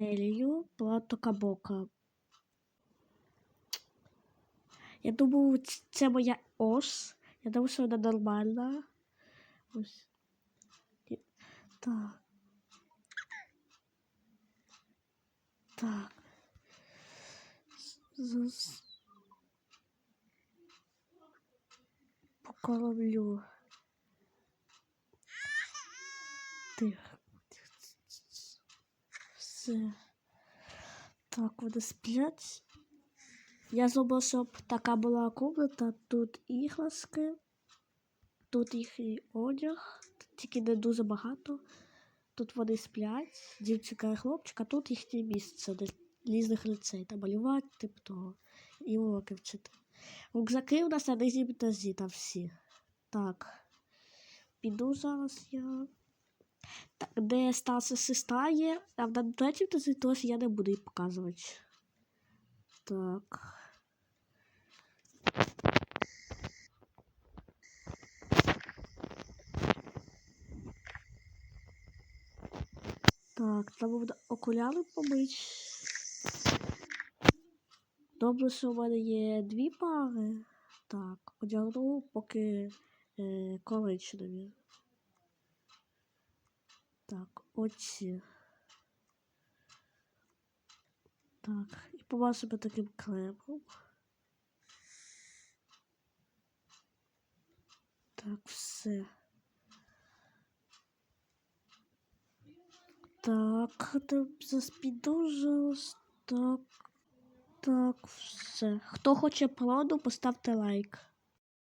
Елію плато кабока. Я думаю, це моя ос. Я думаю, що вона нормальна. Ось. Так. Так. Зараз покормлю. Тихо. Все. Так, вони сплять. Я зробив, щоб така була комната. Тут іграшки, тут їхній одяг, тільки не дуже багато. Тут вони сплять, дівчинка і хлопчик, а тут їхнє місце для різних лицей. Там малювати, типу того. І уроки вчити. Рюкзаки у нас на нижнім етажі там всі. Так. Піду зараз я. Так, де старша сестра є, а третьому етажі теж я не буду її показувати. Так. Так, треба буде окуляри помити. Добре, що в мене є дві пари. Так, одягну поки е, коричневі. Так, оці. Так, і помажемо таким кремом. Так, все. Так, там заспіду. Так. Так, все. Хто хоче плану, поставте лайк.